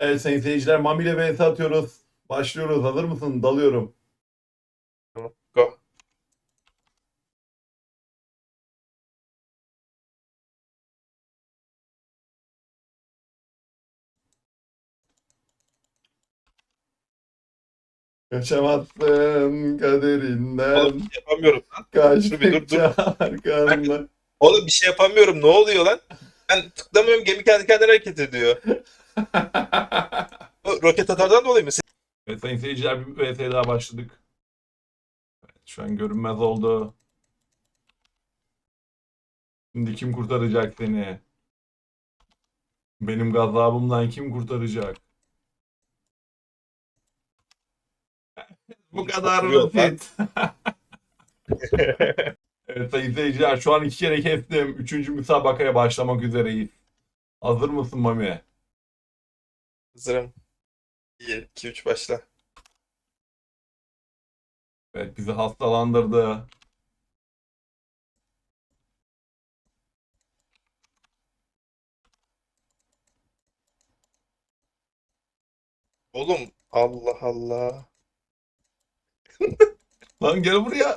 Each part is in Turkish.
Evet sayın seyirciler Mami ile vs atıyoruz. Başlıyoruz. Hazır mısın? Dalıyorum. Go. Kaçamazsın kaderinden. Oğlum bir şey yapamıyorum lan. Dur bir dur, dur. Kaçtıkça arkandan. Oğlum bir şey yapamıyorum. Ne oluyor lan? Ben tıklamıyorum gemi kendi kendine hareket ediyor. Roket atardan dolayı mı? Evet sayın seyirciler bir vs daha başladık. Evet, şu an görünmez oldu. Şimdi kim kurtaracak seni? Benim gazabımdan kim kurtaracak? Bu kadar basit. evet sayın seyirciler şu an iki kere kestim. Üçüncü müsabakaya başlamak üzereyiz. Hazır mısın Mami? Hazırım. 1, 2, 3 başla. Evet bizi hastalandırdı. Oğlum Allah Allah. Lan gel buraya.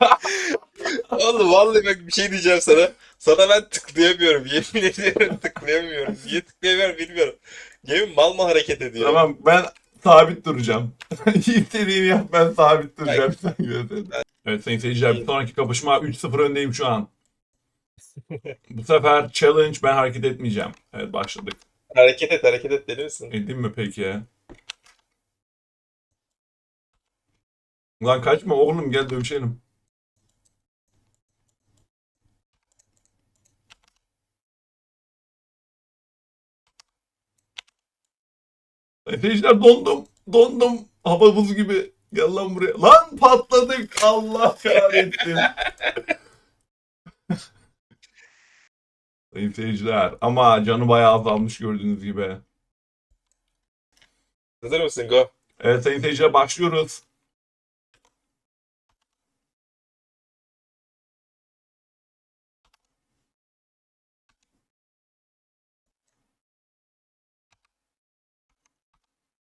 Oğlum vallahi bak bir şey diyeceğim sana. Sana ben tıklayamıyorum. Yemin ediyorum tıklayamıyorum. Niye tıklayamıyorum bilmiyorum. Gemi mal mı hareket ediyor? Tamam ben sabit duracağım. İstediğini yap ben sabit duracağım. Sen gördün. Evet sayın seyirciler bir sonraki kapışma 3-0 öndeyim şu an. Bu sefer challenge ben hareket etmeyeceğim. Evet başladık. Hareket et hareket et deli misin? Edeyim mi peki? Lan kaçma oğlum gel dövüşelim. Seyirciler dondum. Dondum. Hava buz gibi. Gel lan buraya. Lan patladık. Allah kahretsin. Sayın seyirciler. Ama canı bayağı azalmış gördüğünüz gibi. Hazır mısın? Go. Evet sayın seyirciler başlıyoruz.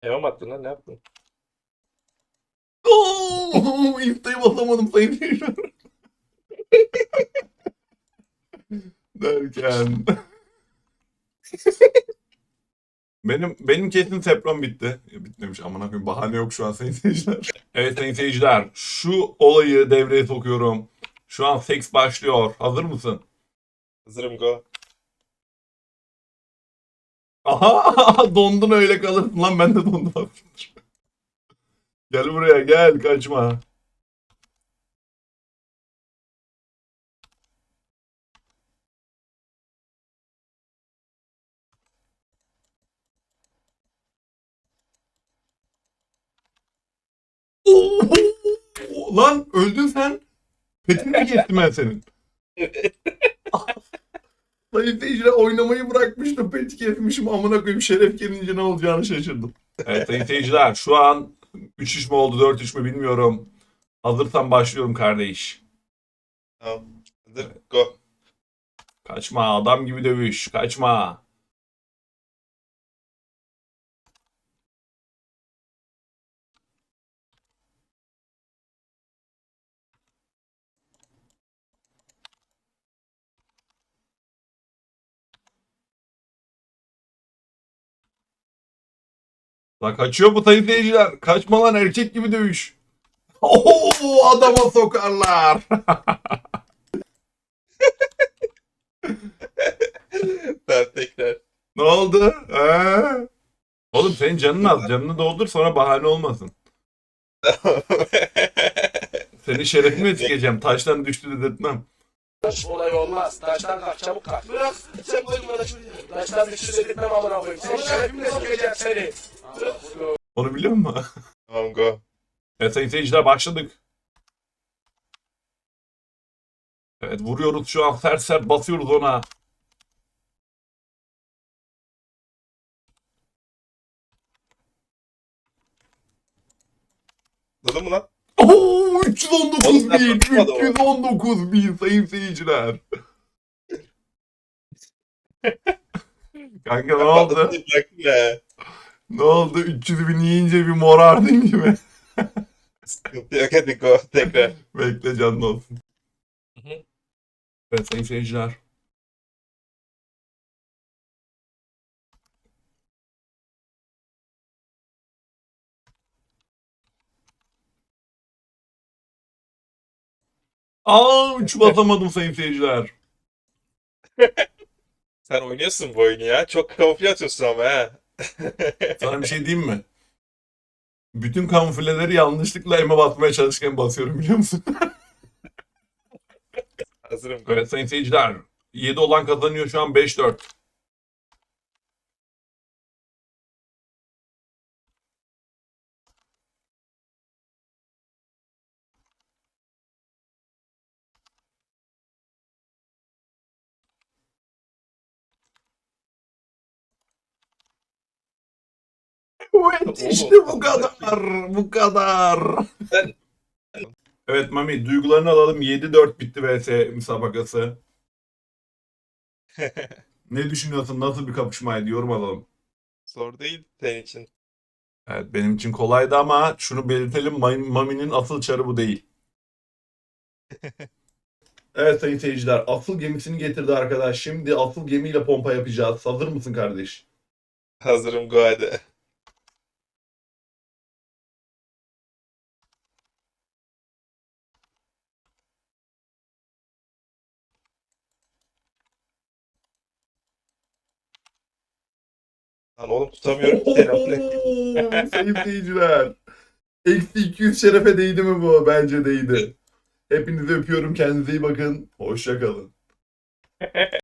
Eve mi attın lan ne yaptın? Oo, İftayı basamadım sayın seyirciler. Derken. benim benim kesin seprom bitti. Ya, bitmemiş amına koyayım bahane yok şu an sayın seyirciler. Evet sayın seyirciler şu olayı devreye sokuyorum. Şu an seks başlıyor. Hazır mısın? Hazırım go. Aha dondun öyle kalırsın lan ben de dondum. gel buraya gel kaçma. Lan öldün sen. Petini mi kestim ben senin? Sayın seyirciler oynamayı bırakmıştım. Peti kesmişim amına koyayım. Şeref gelince ne olacağını şaşırdım. Evet sayın seyirciler şu an 3 iş mi oldu 4 iş mi bilmiyorum. Hazırsan başlıyorum kardeş. Tamam. Hazır. Go. Kaçma adam gibi dövüş. Kaçma. Lan kaçıyor bu sayın seyirciler. Kaçma lan erkek gibi dövüş. Oo adama sokarlar. Ben tekrar. Ne oldu? He? Oğlum senin canın az. Canını doldur sonra bahane olmasın. Seni şerefime sikeceğim. Taştan düştü dedirtmem. Olay olmaz. Taştan kalk çabuk kalk. Bırak sen koyma bana şunu. Taştan düştü dedirtmem amına koyayım. Senin şerefimle sikeceğim seni. Onu biliyor musun? Tamam go. Evet sayın seyirciler başladık. Evet vuruyoruz şu an sert sert basıyoruz ona. Anladın mı lan? Oo 319 Oğlum, bin, yapmadı o. 319 bin sayın seyirciler. Kanka ne oldu? Ne oldu? 300 bin yiyince bir morardın gibi. Sıkıntı yok hadi go tekrar. Bekle canlı olsun. Hı hı. Evet sayın seyirciler. Aa üç basamadım sayın seyirciler. Sen oynuyorsun bu oyunu ya. Çok kamufle atıyorsun ama ha. Sana bir şey diyeyim mi? Bütün kamufleleri yanlışlıkla eme basmaya çalışırken basıyorum biliyor musun? Hazırım. Evet sayın seyirciler. 7 olan kazanıyor şu an 5-4. Evet işte bu kadar. Bu kadar. Evet Mami duygularını alalım. 7-4 bitti vs müsabakası. Ne düşünüyorsun? Nasıl bir kapışmaydı? Yorum alalım. Zor değil senin için. Evet benim için kolaydı ama şunu belirtelim Mami- Mami'nin asıl çarı bu değil. Evet sayın seyirciler asıl gemisini getirdi arkadaş. Şimdi asıl gemiyle pompa yapacağız. Hazır mısın kardeş? Hazırım go hadi. Lan oğlum tutamıyorum ki seni. Seyirciler. Eksi 200 şerefe değdi mi bu? Bence değdi. Hepinizi öpüyorum. Kendinize iyi bakın. Hoşça kalın.